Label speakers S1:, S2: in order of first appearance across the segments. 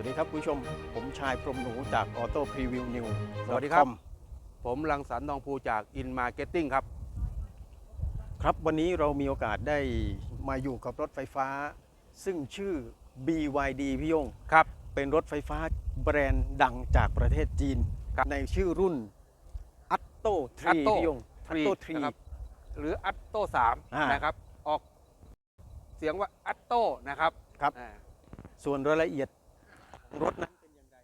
S1: วัสดีครับคุณผู้ชม ผมชายพรหมหนูจากออโต้พรีวิวนิว
S2: สวัสดีครับ ผมรังสรรค์ทองภูจากอินมาร์เก็ตติ้งครับ
S1: ครับวันนี้เรามีโอกาสได้มาอยู่กับรถไฟฟ้า ซึ่งชื่อ BYD พี่ยง
S2: ครับ
S1: เป็นรถไฟฟ้าแบรนด์ดังจากประเทศจีน
S2: ครับ
S1: ในชื่อรุ่น Atto 3
S2: Atto
S1: พี่ยง Atto
S2: นะครับหรืออัตโต
S1: อ่า
S2: 3นะครับ ออกเสียงว่าอัตโตนะครับ
S1: ครับ
S2: อ่า
S1: 3ส่วนรายละเอียด รถนั้นเป็นยังไง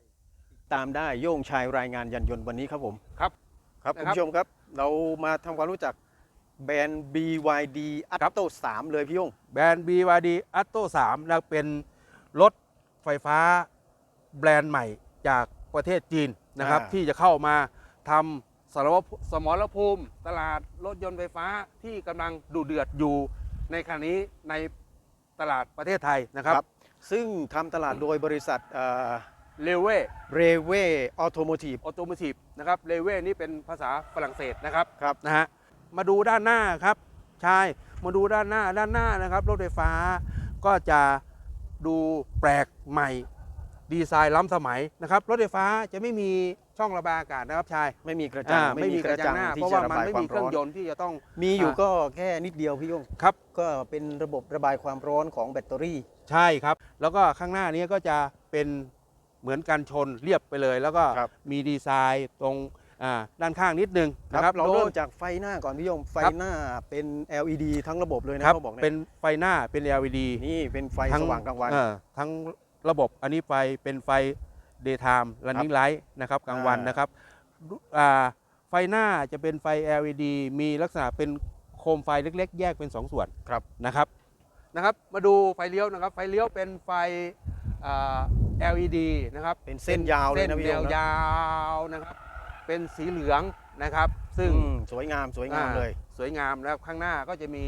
S1: ติดตามได้โย่งชายรายงานยันยนต์วันนี้ครับผม
S2: ครับ
S1: ครับ
S2: นะ
S1: คุณ
S2: ครับ
S1: ผู้ชมครับ เรามาทำความรู้จักแบรนด์ BYD Atto 3เลยพี่ยง
S2: แบรนด์ BYD อัตโต3นะเป็นรถไฟฟ้าแบรนด์ใหม่จากประเทศจีนนะครับ
S1: อ่า
S2: ที่จะเข้ามาทำสารวสมรภูมิ ตลาดรถยนต์ไฟฟ้าที่กำลังดูเดือดอยู่ในขณะนี้ในตลาดประเทศไทยนะครับ
S1: ซึ่งทำตลาดโดยบริษัท
S2: เลเว่
S1: เรเวออโตโมทีฟ
S2: ออโตม i v ฟนะครับเลเว่นี่เป็นภาษาฝรั่งเศสนะครับ
S1: ครับ
S2: นะฮะมาดูด้านหน้าครับชายมาดูด้านหน้าด้านหน้านะครับรถไฟฟ้าก็จะดูแปลกใหม่ ดีไซน์ล้ำสมัยนะครับรถไฟฟ้าจะไม่มีช่องระบายอากาศนะครับชาย
S1: ไม่มีกระจัง
S2: อ่าไม่มีกระจังหน้า
S1: ที่
S2: เพราะ
S1: จะ
S2: ว่า
S1: ระ
S2: มัน
S1: บาย
S2: ไม่
S1: ควา
S2: มี
S1: ม
S2: เครื่
S1: ร้
S2: อ
S1: องน
S2: ยนต์ที่จะต้อง
S1: มีอยู่
S2: อ่า
S1: ก็แค่นิดเดียวพี่ยง
S2: ครับ
S1: ก็เป็นระบบระบายความร้อนของแบตเตอรี่
S2: ใช่ครับ แล้วก็ข้างหน้านี้ก็จะเป็นเหมือนกันชนเรียบไปเลย แล้วก็
S1: ครับ
S2: มีดีไซน์ตรงอ่าด้านข้างนิดนึง
S1: ครับ
S2: นะครับ
S1: เรา
S2: โดย
S1: เริ่มจากไฟหน้าก่อนพี่ยงไฟ
S2: ครับ
S1: หน้าเป็น LED ทั้งระบบเลยนะครับเขาบอก
S2: เป็
S1: เนี่ย
S2: นไฟหน้าเป็น LED
S1: นี่เป็นไฟ
S2: ทั้
S1: สว่างกลางวัน
S2: เออทั้งระบบอันนี้ไฟเป็นไฟ daytime running light นะครับกลางวัน
S1: อ่าน
S2: นะครับอ่าไฟหน้าจะเป็นไฟ LED มีลักษณะเป็นโคมไฟเล็ก ๆ แยกเป็น 2 ส่วน
S1: ครับ
S2: นะครับ นะครับ มาดูไฟเลี้ยวนะครับ ไฟเลี้ยวเป็นไฟอ่า LED นะครับ
S1: เป็นเส้นยาวเลย
S2: เส้น
S1: นะพี่
S2: แน
S1: ยง
S2: ว
S1: นะ
S2: ยาวนะครับ เป็นสีเหลืองนะครับ ซึ่ง
S1: อืมสวยงามสวยงาม
S2: อ่
S1: เลย
S2: สวยงามแล้วข้างหน้าก็จะมี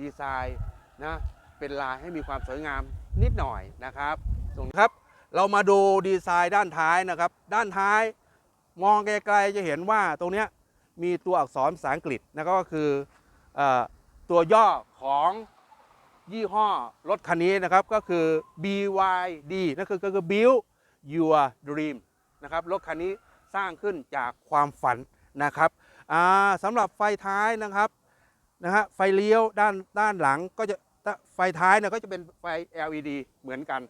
S2: ดีไซน์นะเป็นลายให้มีความสวยงามนิดหน่อยนะครับตรงนี้ครับ เรามาดูดีไซน์ด้านท้ายนะครับ ด้านท้ายมองไกลๆจะเห็นว่าตรงเนี้ยมีตัวอักษรภาษาอังกฤษนะครับก็คือเออตัวย่อของ ยี่ห้อรถคันนี้นะครับก็คือ BYD นั่นคือก็คือ Build Your Dream นะครับรถคันนี้สร้างขึ้นจากความฝันนะครับอ่าสำหรับไฟท้ายนะครับนะฮะไฟเลี้ยวด้านด้านหลังก็จะไฟท้ายเนี่ยก็จะเป็นไฟ LED เหมือนกัน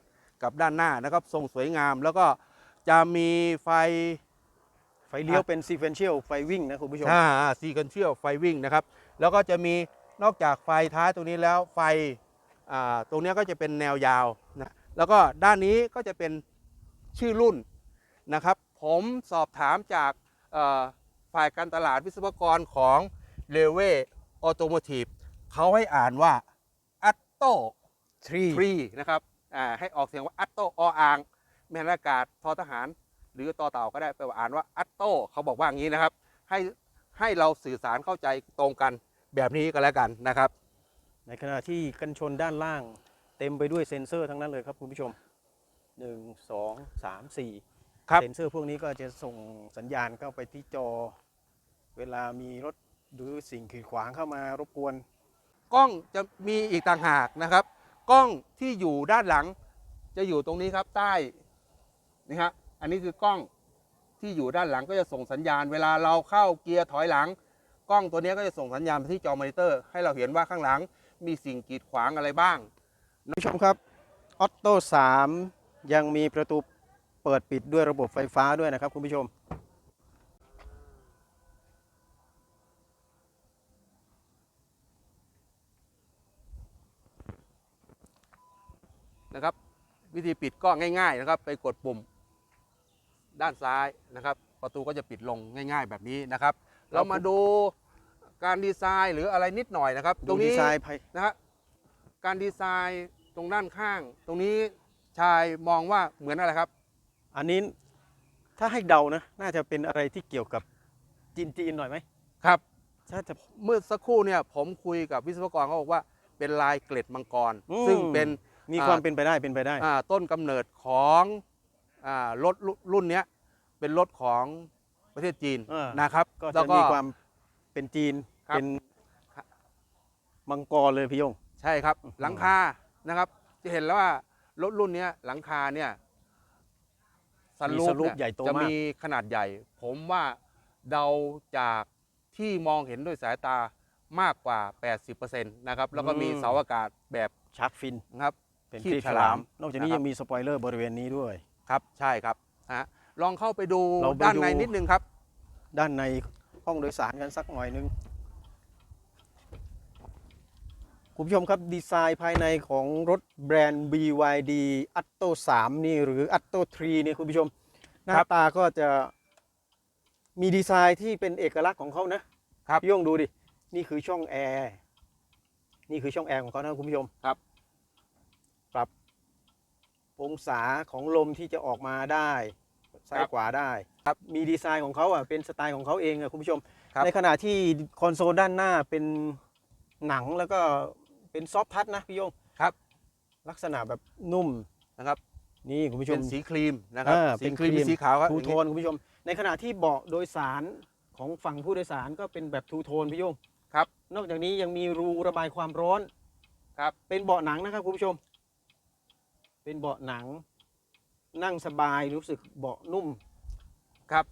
S2: กับด้านหน้านะครับทรงสวยงามแล้วก็จะมีไฟ
S1: ไฟเลี้ยวเป็น sequential ไฟวิ่งนะคุณผู้ชม
S2: อ่าซีกันเชียลไฟวิ่งนะครับ แล้วก็จะมีนอกจากไฟท้ายตรงนี้แล้วไฟอ่า ตรงเนี้ยก็จะเป็นแนวยาวนะแล้วก็ด้านนี้ก็จะเป็นชื่อรุ่นนะครับ ผมสอบถามจากเอ่อฝ่ายการตลาดวิศวกรของเลเวออโตโมทีฟเขาให้อ่านว่าอัตโต
S1: 3
S2: ทรีนะครับอ่าให้ออกเสียงว่าอัตโตออ่างแม่นอากาศทอทหาร หรือต่อเต่าก็ได้ไปลว่าอ่านว่าอัตโตเขาบอกว่าอย่างนี้นะครับ ให้ให้เราสื่อสารเข้าใจตรงกันแบบนี้ก็แล้วกันนะครับ
S1: ในขณะที่กันชนด้านล่างเต็มไปด้วยเซ็นเซอร์ทั้งนั้นเลยครับคุณผู้ชม 1 2 3 4
S2: ครับ
S1: เซ็นเซอร์พวกนี้ก็จะส่งสัญญาณเข้าไปที่จอ เวลามีรถหรือสิ่งขีดขวางเข้ามารบกวน
S2: กล้องจะมีอีกต่างหากนะครับ กล้องที่อยู่ด้านหลัง จะอยู่ตรงนี้ครับใต้นี่ฮะอันนี้คือกล้องที่อยู่ด้านหลังก็จะส่งสัญญาณ เวลาเราเข้าเกียร์ถอยหลัง กล้องตัวนี้ก็จะส่งสัญญาณไปที่จอมอนิเตอร์ ให้เราเห็นว่าข้างหลัง มีสิ่งกีดขวางอะไรบ้าง
S1: คุณผู้ชมครับออโต้3ยังมีประตูเปิดปิดด้วยระบบไฟฟ้าด้วยนะครับ คุณผู้ชม
S2: นะครับ วิธีปิดก็ง่าย ๆ นะครับ ไปกดปุ่มด้านซ้ายนะครับ ประตูก็จะปิดลงง่าย ๆ แบบนี้นะครับ เรามาดู การดีไซน์หรืออะไรนิดหน่อยนะครับต
S1: ดู
S2: รง
S1: ดี
S2: นี้
S1: ไซน์ภาย
S2: นะฮะการดีไซน์ตรงด้านข้าง ตรงนี้ชายมองว่าเหมือนอะไรครับ
S1: อันนี้ถ้าให้เดานะ น่าจะเป็นอะไรที่เกี่ยวกับจีนๆหน่อยไหม
S2: ครับ
S1: ถ้าจะ
S2: เมื่อสักครู่เนี่ยผมคุยกับวิศวกรเขาบอกว่าเป็นลายเกล็ดมังกร
S1: อืม
S2: ซึ่งเป็น
S1: มี
S2: อ่า
S1: ความเป็นไปได้เป็นไปได้
S2: อ่าต้นกำเนิดของอ่ารถรุ่นเนี้ยเป็นรถของประเทศจีน
S1: เออ
S2: นะครับ
S1: ก็
S2: แล้
S1: จะ
S2: ว
S1: มีความ เป็นจีน
S2: ครับ
S1: เป็นมังกรเลยพี่ยง
S2: ใช่ครับ
S1: อื้อหือ
S2: หลังคานะครับ จะเห็นแล้วว่ารถรุ่นเนี้ยหลังคาเนี่ยซัน
S1: มี
S2: รู
S1: ซั
S2: ป
S1: นรูป
S2: เนี่ย
S1: ใหญ่โต
S2: จะ
S1: มาก
S2: มีขนาดใหญ่ ผมว่าเดาจากที่มองเห็นด้วยสายตามากกว่า 80%นะครับ แล้วก็มี
S1: อืม
S2: เสาอากาศแบบ
S1: ชาร์กฟิน
S2: นะครับ
S1: เป็น
S2: ครีบ
S1: ครีบฉ
S2: ฉ
S1: ลา
S2: ลามม
S1: นอกจากนี้
S2: นะครับ
S1: ยังมีสปอยเลอร์บริเวณนี้ด้วย
S2: ครับใช่ครับนะฮะลองเข้าไปดู
S1: เราไป
S2: ด้านใน
S1: ดู
S2: นิดนึงครับ
S1: ด้านใน ห้องโดยสารกันสักหน่อยนึงคุณผู้ชมครับ ดีไซน์ภายในของรถแบรนด์ BYD Atto 3 นี่ หรือ Atto 3 นี่คุณผู้ชม หน้า
S2: ครับ
S1: ตาก็จะมีดีไซน์ที่เป็นเอกลักษณ์ของเขานะครับพี่โยงดูดิ นี่คือช่องแอร์ นี่คือช่องแอร์ของเขานะคุณผู้ชม
S2: ครับ
S1: ปรับองศาของลมที่จะออกมาได้ ซ้ายขวาได้
S2: ครับ
S1: มีดีไซน์ของเขาอะเป็นสไตล์ของเขาเองอะคุณผู้ชม
S2: ครับ
S1: ในขณะที่คอนโซลด้านหน้าเป็นหนังแล้วก็เป็นซอฟต์ทัชนะพี่โยง
S2: ครับ
S1: ลักษณะแบบนุ่ม
S2: นะครับ
S1: นี่คุณผู้ช
S2: เป็
S1: ม
S2: นสีครีมนะครับ
S1: เออ
S2: สี
S1: เป็น
S2: ครีม
S1: ครีม
S2: มีสีขาวครับ
S1: ทู
S2: อย่าง
S1: โท
S2: นี้
S1: นคุณผู้ชม ในขณะที่เบาะโดยสารของฝั่งผู้โดยสารก็เป็นแบบทูโทนพี่โยง
S2: ครับ
S1: นอกจากนี้ยังมีรูระบายความร้อน
S2: ครับ
S1: เป็นเบาะหนังนะครับคุณผู้ชม เป็นเบาะหนัง นั่งสบายรู้สึกเบาะนุ่ม
S2: ครับ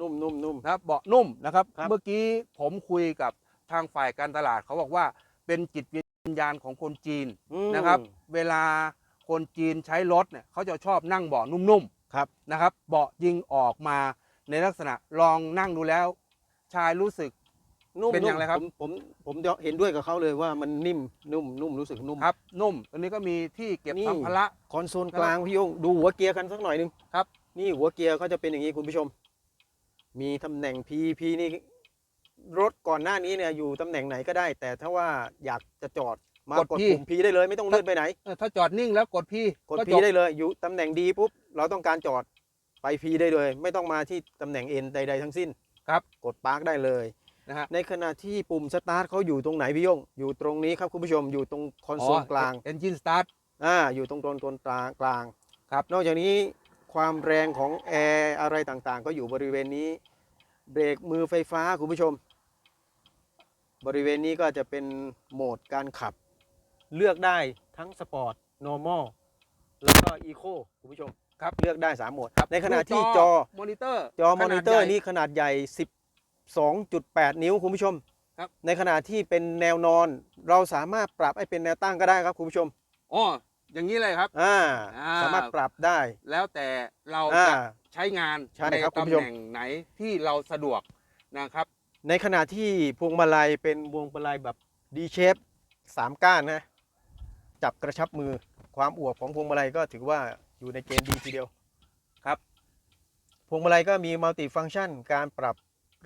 S1: นุ่มนุ่มนุ่ม
S2: นะครับเบาะนุ่มนะครับ
S1: ครับ
S2: เมื่อกี้ผมคุยกับทางฝ่ายการตลาดเขาบอกว่าเป็นจิตวิญญาณของคนจีน
S1: อืม
S2: นะครับ เวลาคนจีนใช้รถเนี่ยเขาจะชอบนั่งเบาะนุ่ม
S1: ครับ
S2: ๆนะครับ เบาะยิงออกมาในลักษณะลองนั่งดูแล้ว ชายรู้สึก
S1: นุ่ม
S2: เป็นอย่างไรครับ
S1: ผมผมผมเห็นด้วยกับเขาเลยว่ามันนิ่มนุ่มนุ่มรู้สึกนุ่ม
S2: ครับนุ่ม อันนี้ก็มีที่เก็บ
S1: นี่
S2: สัมภาระ
S1: คอนโซลกลางพี่โยงดูหัวเกียร์กันสักหน่อยหนึง
S2: ครับ
S1: นี่หัวเกียร์เขาจะเป็นอย่างนี้คุณผู้ชม มีตำแหน่ง P P นี่รถก่อนหน้านี้เนี่ยอยู่ตำแหน่งไหนก็ได้ แต่ถ้าว่าอยากจะจอดมากดปุ่ม P ได้เลยไม่ต้องเลื่อนไปไหน
S2: เออถ้าจอดนิ่งแล้วกดพี่
S1: กด
S2: ก็
S1: P
S2: จบ
S1: ได้เลยอยู่ตำแหน่งดีปุ๊บเราต้องการจอดไป P ได้เลย ไม่ต้องมาที่ตำแหน่ง N ใดๆทั้งสิ้น
S2: ครับ
S1: กดปาร์กได้เลย
S2: นะฮะ
S1: ในขณะที่ปุ่มสตาร์ทเขาอยู่ตรงไหนพี่โยง อยู่ตรงนี้ครับคุณผู้ชมอยู่ตรงคอนโซลกลาง
S2: เอนจินสตาร์ท
S1: อ่าอยู่ตรงตรงตรงกลางกลาง
S2: ครับ
S1: นอกจากนี้ ความแรงของแอร์อะไรต่างๆ ก็อยู่บริเวณนี้ เบรกมือไฟฟ้าคุณผู้ชม บริเวณนี้ก็จะเป็นโหมดการขับ เลือกได้ทั้งสปอร์ต normal แล้วก็ eco คุณผู้ชมครับเลือกได้ 3 โหมด ในขณะที่จอ
S2: มอนิเตอร์
S1: จอมอนิเตอร์
S2: ขนาดใหญ่
S1: นี้ขนาดใหญ่ 12.8 นิ้วคุณผู้ชม
S2: ครับ
S1: ในขณะที่เป็นแนวนอนเราสามารถปรับให้เป็นแนวตั้งก็ได้ครับคุณผู้ชม
S2: อ๋อ อย่างนี้เลยครับ
S1: อ่า
S2: อ่า
S1: สามารถปรับได้
S2: แล้วแต่เรา
S1: อ่า
S2: จะใช้งาน
S1: ใช่
S2: ใน
S1: ครับคุณ
S2: ตำ
S1: ผู้ชม
S2: แหน่งไหนที่เราสะดวกนะครับ
S1: ในขณะที่พวงมาลัยเป็นพวงมาลัยแบบ D shape สามก้านนะ จับกระชับมือความอวบของพวงมาลัยก็ถือว่าอยู่ในเกณฑ์ดีทีเดียว
S2: ครับ
S1: พวงมาลัยก็มีมัลติฟัง c t ชัน การปรับ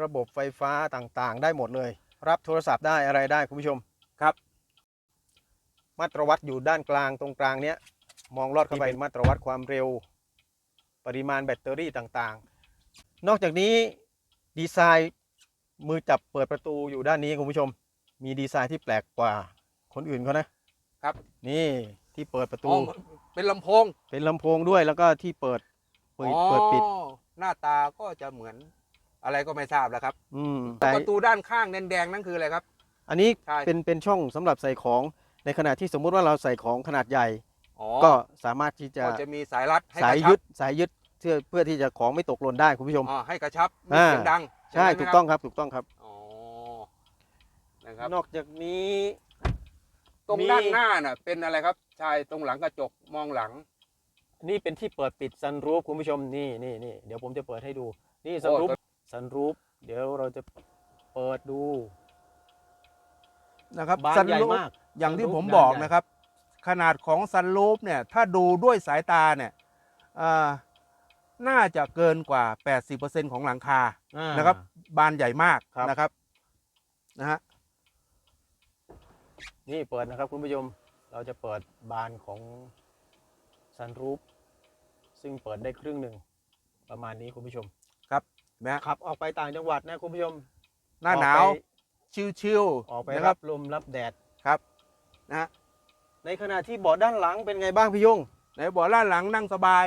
S1: ระบบไฟฟ้าต่างๆ ได้หมดเลย รับโทรศัพท์ได้อะไรได้คุณผู้ชม
S2: ครับ
S1: มาตรวัดอยู่ด้านกลางตรงกลางเนี้ยมองลอดเข้าไปมาตรวัดความเร็ว ปริมาณแบตเตอรี่ต่างๆ นอกจากนี้ดีไซน์มือจับเปิดประตูอยู่ด้านนี้คุณผู้ชม มีดีไซน์ที่แปลกกว่าคนอื่นเขานะครับ นี่ที่เปิดประตู
S2: อ๋อเป็นลำโพง
S1: เป็นลำโพงด้วยแล้วก็ที่เปิดเปิด
S2: อ๋อ
S1: เปิดปิด
S2: หน้าตาก็จะเหมือนอะไรก็ไม่ทราบแล้วครับ
S1: อืมแต่
S2: ประตูด้านข้างแดงๆนั่นคืออะไรครับ
S1: อันนี้
S2: ใช่
S1: เป็นเป็นช่องสำหรับใส่ของ ในขณะที่สมมุติว่าเราใส่ของขนาดใหญ่
S2: อ๋อ
S1: ก็สามารถที่จะ
S2: ก็จะมีสายรัดให้
S1: สาย
S2: กระชับ
S1: ยึดสายยึดเพื่อเพื่อที่จะของไม่ตกหล่นได้คุณผู้ชม
S2: อ๋อให้กระชับไม่
S1: อ่า
S2: เสียงดัง
S1: ใช่
S2: ย่านั้นไหม
S1: ถูก
S2: ครับ
S1: ต้องครับถูกต้องครับ
S2: อ๋อนะครับ
S1: นอกจากนี้
S2: ตรง
S1: มี
S2: ด้านหน้าน่ะ เป็นอะไรครับ ชายตรงหลังกระจกมองหลัง
S1: นี่เป็นที่เปิดปิดซันรูฟคุณผู้ชมนี่นี่นี่เดี๋ยวผมจะเปิดให้ดู นี่ซัน
S2: โอ้
S1: รูฟซันรูฟเดี๋ยวเราจะเปิดดู
S2: นะครับ
S1: บาน
S2: ซัน
S1: ใหญ่
S2: รูฟ
S1: มาก
S2: อย่างที่
S1: ซันรูฟ
S2: ผมบอก
S1: บานใหญ่
S2: นะครับ ขนาดของซันรูฟเนี่ยถ้าดูด้วยสายตาเนี่ยอ่าน่าจะเกินกว่า 80%ของหลังคา
S1: อ่า
S2: นะครับ บานใหญ่มาก
S1: ครับ
S2: นะครับนะฮะ
S1: นี่เปิดนะครับคุณผู้ชมเราจะเปิดบานของซันรูฟซึ่งเปิดได้ครึ่งหนึ่งประมาณนี้คุณผู้ชม
S2: เห็นไหมฮะ
S1: ขับออกไปต่างจังหวัดนะคุณผู้ชม
S2: หน้าหนาว
S1: ออกไป
S2: ชิว
S1: ออกไป
S2: ๆนะค
S1: รั
S2: รั
S1: บบลมรับแดด
S2: ครับ นะฮะ
S1: ในขณะที่เบาะด้านหลังเป็นไงบ้างพี่ยง
S2: ไหนบอกด้านหลังนั่งสบาย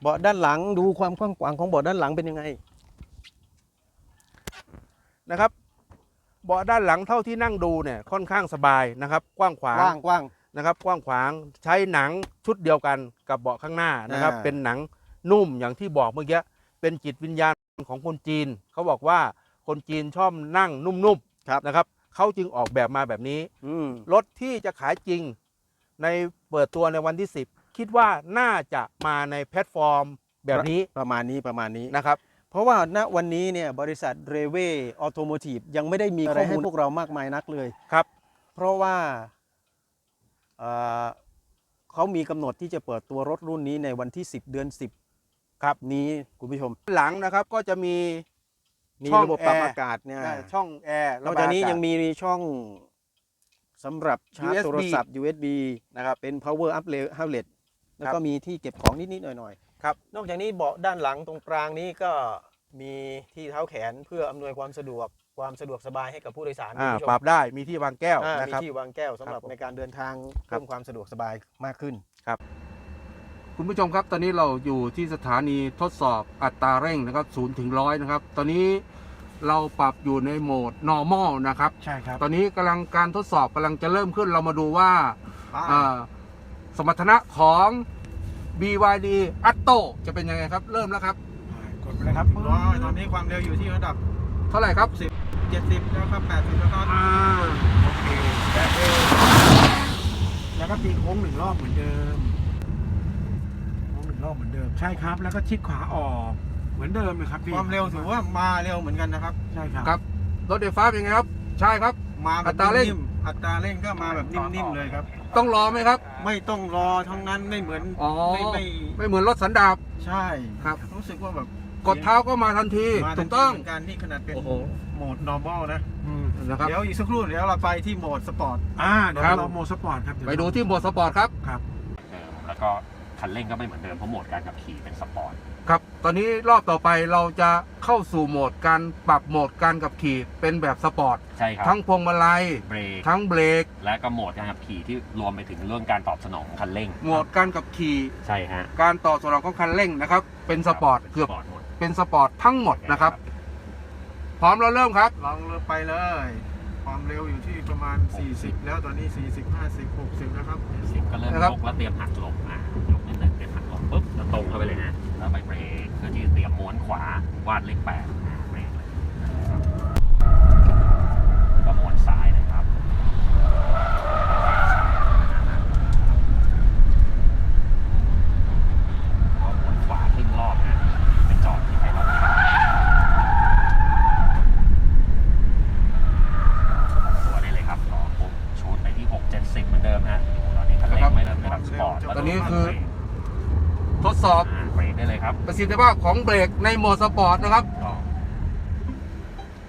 S1: เบาะด้านหลังดูความกว้างขวางของเบาะด้านหลังเป็นยังไง
S2: นะครับเบาะด้านหลังเท่าที่นั่งดูเนี่ยค่อนข้างสบายนะครับกว้างขวาง
S1: กว้างกว้าง
S2: นะครับกว้างขวางใช้หนังชุดเดียวกันกับเบาะข้างหน้านะครับ
S1: อ่า
S2: เป็นหนังนุ่มอย่างที่บอกเมื่อกี้เป็นจิตวิญญาณของคนจีน เขาบอกว่าคนจีนชอบนั่งนุ่ม
S1: ครับ
S2: ๆนะครับ เขาจึงออกแบบมาแบบนี้
S1: อืม
S2: รถที่จะขายจริง ในเปิดตัวในวันที่ 10 คิดว่าน่าจะมาในแพลตฟอร์มแบบนี้
S1: ประมาณนี้ประมาณนี้
S2: นะครับ
S1: เพราะว่าณวันนี้เนี่ยบริษัทเรเวออโตโมทีฟยังไม่ได้มีอะไรให้พวกเรามากมายนักเลย
S2: ครับ
S1: เพราะว่าเอ่อเขามีกำหนดที่จะเปิดตัวรถรุ่นนี้ในวันที่ 10 เดือน 10 ครับนี้คุณผู้ชม
S2: หลังนะครับก็จะมี
S1: มี
S2: ช่อง
S1: ระบบปรับ
S2: แอร์
S1: อากาศเนี่ย
S2: อ่าช่องแอร์
S1: นอกจากนี้ยังมีช่องสำหรับชาร์จ
S2: USB
S1: โทรศัพท์ USB
S2: นะครับ
S1: เป็น power outlet แล้วก็มีที่เก็บของนิด ๆ หน่อย ๆ
S2: ครับ
S1: นอกจากนี้เบาะด้านหลังตรงกลางนี้ก็มีที่เท้าแขนเพื่ออำนวยความสะดวกความสะดวกสบายให้กับผู้โดยสาร
S2: อ่า
S1: คุณผู้ชม
S2: ปรับได้มีที่วางแก้ว
S1: อ่า
S2: นะ
S1: มี
S2: ครับ
S1: ที่วางแก้วสำหรับ
S2: ครับผม
S1: ในการเดินทาง
S2: ครับ
S1: เพิ่มความสะดวกสบายมากขึ้น
S2: คุ ณผู้ชมครับ ตอนนี้เราอยู่ที่สถานีทดสอบอัตราเร่งนะครับ0ถึงร้อยนะครับ ตอนนี้เราปรับอยู่ในโหมด normal นะครับ
S1: ใช่ครับ
S2: ตอนนี้กำลังการทดสอบกำลังจะเริ่มขึ้นเรามาดูว่าอ่าสมรรถนะของ BYD Atto จะเป็นยังไงครับ เริ่มแล้วครับ
S3: กดไปเลยครับ
S1: ร้อยตอนนี้ความเร็วอยู่ที่ระดับ
S2: เท่าไหร่ครับ
S1: 70 แล้วครับ80 แล้วครับ
S2: อ่า
S3: โอเคแล้วก็ตีโค้งหนึ่งรอบเหมือนเดิมโค้งหนึ่ง รอบเหมือนเดิม ใช่ครับ แล้วก็ชิดขวาออกเหมือนเดิมเลยครับพี่
S1: ความเร็วถือว่ามาเร็วเหมือนกันนะครับ
S3: ใช่ครับ
S2: ครับ รถไฟฟ้าเป็นไงครับ ใช่ครับ
S1: มาแบบ
S2: อัตราเร่ง
S1: นิ่มๆอัตราเร่งก็มาแบบนิ่มๆเลยครับ
S2: ต้องรอไหมครับ
S1: ไม่ต้องรอทั้งนั้นไม่เหมือน
S2: อ๋อ
S1: ไม่ไม่
S2: ไม่เหมือนรถสันดาป
S1: ใช่
S2: ครับ
S1: รู้สึกว่าแบบ
S2: กดเท้าก็มาทันที
S1: มา
S2: ถูกต้อง
S1: เหมือนกันนี่ขนาดเป็น
S2: โอ้โห
S1: โหมด normal นะ
S3: อืม
S2: นะครับ
S1: เดี๋ยวอีกสักครู่เดี๋ยวเราไปที่โหมดสปอร์ต
S3: อ่าเดี๋ยว
S2: ครับ
S3: เราโมสปอร์ตครับเยว
S2: ไปดูที่โหมดสปอร์ตครับ
S3: ครับ
S4: เดิมแล้วก็ คันเร่งก็ไม่เหมือนเดิมเพราะโหมดการขับขี่เป็นสปอร์ต
S2: ครับ ตอนนี้รอบต่อไปเราจะเข้าสู่โหมดการปรับโหมดการขับขี่เป็นแบบสปอร์ต
S4: ใช่ครับ
S2: ทั้งพวงมาลัย
S4: เบรก
S2: ทั้งเบรก
S4: และก็โหมดการขับขี่ที่รวมไปถึงเรื่องการตอบสนองของคันเร่ง
S2: โหมดการขับขี่
S4: ใช่ฮะ
S2: การต่อสนองของคันเร่งนะครับ เป็นสปอร์ตเกือบ
S4: สปอร์ตหมด
S2: เป็นสปอร์ตทั้งหมดนะครับ พร้อมเราเริ่มครับ
S1: ลองเลยไปเลย ความเร็วอยู่ที่ประมาณ 40 แล้วตอนนี้ 40 50 60 นะครับ
S4: สิบก็เริ่ม
S2: นะครับ
S4: ยกแล้วเตรียมหักหลบอะยก ปุ๊บแล้วตรงเข้าไปเลยนะแล้วไปเบรกเพื่อที่เตรียมม้วนขวาวาดเลขแปดอะเบรกเลยแล้วก็ม้วนซ้ายนะครับก็ม้วนขวาครึ่งรอบนะไปจอดที่ไทยราตัวได้เลยครับรอปุ๊บชูดไปที่6 7 0เหมือนเดิมฮะตอนนี้คันเร่งไม่เริ่มระดับสปอร์ต
S1: ครับ
S2: ตอนนี้คือ สอบ
S4: อ่าเบรกได้เลยครับ
S2: ประสิทธิภาพของเบรกในโหมดสปอร์ตนะครับ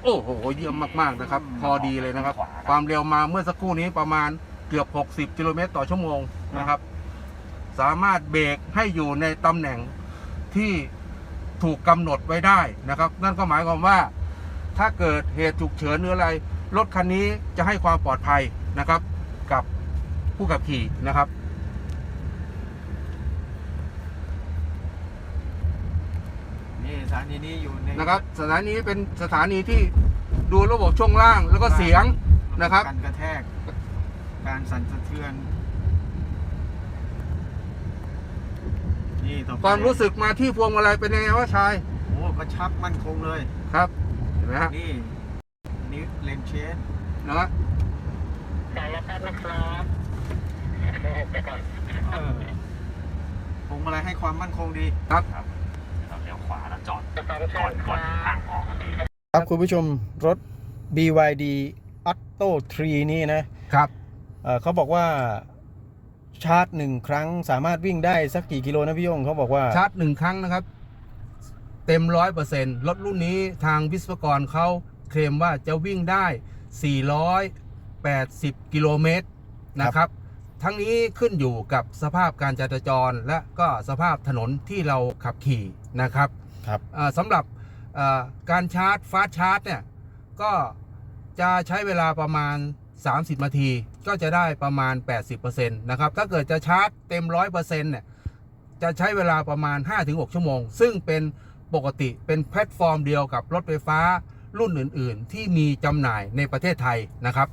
S2: โอ้โหเยี่ยมมากๆนะครับ พอดีเลยนะครับ
S4: ขวาครับ
S2: ความเร็วมาเมื่อสักครู่นี้ประมาณเกือบ 60 กิโลเมตรต่อชั่วโมงนะครับ สามารถเบรกให้อยู่ในตำแหน่งที่ถูกกำหนดไว้ได้นะครับ นั่นก็หมายความว่า ถ้าเกิดเหตุฉุกเฉินหรืออะไร รถคันนี้จะให้ความปลอดภัยนะครับ กับผู้ขับขี่นะครับ
S1: นี่ส ถานีนี้อยู่ใน
S2: นะครับสถานีเป็นสถานีที่ดูระบบช่วงล่างแล้วก็เสียงนะครับ
S1: การกระแทก การสั่นสะเทือนนี่ต่อไป
S2: ความรู้สึกมาที่พวงมาลัยเป็นยังไงวะชาย
S1: โอ้กระชับมั่นคงเลย
S2: ครับเห็นไหมฮะ
S1: นี่นี่เลนเชน
S2: นะครับ
S1: เออพวงมาลัยให้ความมั่นคงดี
S2: ครับ
S4: ขวาแล้วจอดก่อนก่อนทางออก
S1: ครับคุณผู้ชมรถ BYD Atto 3 นี่นะครับเอ่อเขาบอกว่าชาร์จหนึ่งครั้งสามารถวิ่งได้สักกี่กิโลนะพี่ยงเขาบอกว่า
S2: ชาร์จหนึ่งครั้งนะครับ เต็มร้อยเปอร์เซ็นต์รถรุ่นนี้ทางวิศวกรเขาเคลมว่าจะวิ่งได้ 480 กิโลเมตรนะครับ ทั้งนี้ขึ้นอยู่กับสภาพการจราจรและก็สภาพถนนที่เราขับขี่นะครับ
S1: ครับ
S2: สำหรับการชาร์จฟาสชาร์จเนี่ยก็จะใช้เวลาประมาณ 30 นาที ก็จะได้ประมาณ 80%นะครับ ถ้าเกิดจะชาร์จเต็ม 100%เนี่ยจะใช้เวลาประมาณ 5-6 ชั่วโมง ซึ่งเป็นปกติเป็นแพลตฟอร์มเดียวกับรถไฟฟ้ารุ่นอื่น ๆ ที่มีจำหน่ายในประเทศไทยนะครับ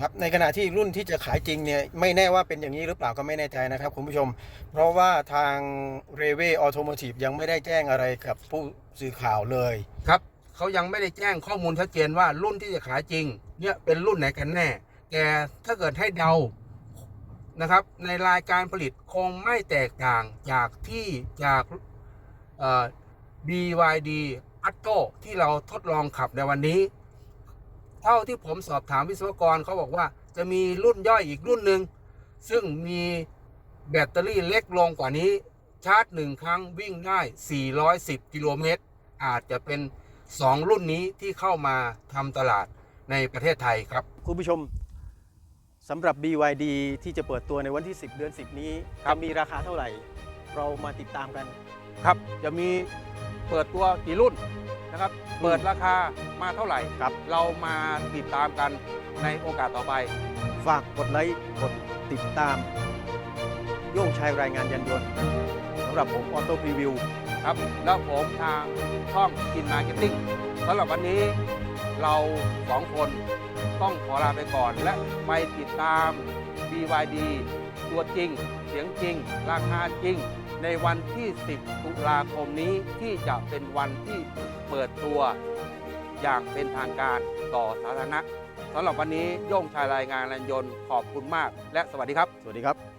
S1: ครับในขณะที่รุ่นที่จะขายจริงเนี่ยไม่แน่ว่าเป็นอย่างนี้หรือเปล่าก็ไม่แน่ใจนะครับคุณผู้ชม เพราะว่าทางเรเวออโตโมทีฟยังไม่ได้แจ้งอะไรกับผู้สื่อข่าวเลย
S2: ครับเขายังไม่ได้แจ้งข้อมูลชัดเจนว่ารุ่นที่จะขายจริง เนี่ยเป็นรุ่นไหนกันแน่ แต่ถ้าเกิดให้เดานะครับ ในรายการผลิตคงไม่แตกต่างจากที่จากเอ่อ BYD a t t o ที่เราทดลองขับในวันนี้ เท่าที่ผมสอบถามวิศวกรเขาบอกว่า จะมีรุ่นย่อยอีกรุ่นหนึ่งซึ่งมีแบตเตอรี่เล็กลงกว่านี้ ชาร์จหนึ่งครั้งวิ่งได้ 410 กิโลเมตร อาจจะเป็น 2 รุ่นนี้ที่เข้ามาทำตลาดในประเทศไทยครับ
S1: คุณผู้ชมสำหรับ BYD ที่จะเปิดตัวในวันที่ 10 เดือน 10 นี้
S2: ครับ
S1: จะมีราคาเท่าไหร่ เรามาติดตามกัน
S2: ครับ จะมีเปิดตัวกี่รุ่น นะครับ เปิดราคามาเท่าไหร่
S1: ครับ
S2: เรามาติดตามกันในโอกาสต่อไป
S1: ฝากกดไลค์กดติดตาม โย่งชายรายงานยันยนต์สำหรับผมออโต้พรีวิว
S2: ครับแล้วผมทางช่องกินมาร์เก็ตติ้งสำหรับวันนี้เราสองคนต้องขอลาไปก่อน และไปติดตาม BYD ตัวจริง เสียงจริง ราคาจริง ในวันที่ 10 ตุลาคมนี้ที่จะเป็นวันที่ เปิดตัวอย่างเป็นทางการต่อสาธารณะสำหรับวันนี้โย่งชายรายงานรันยนต์ขอบคุณมาก และสวัสดีครับ
S1: สวัสดีครับ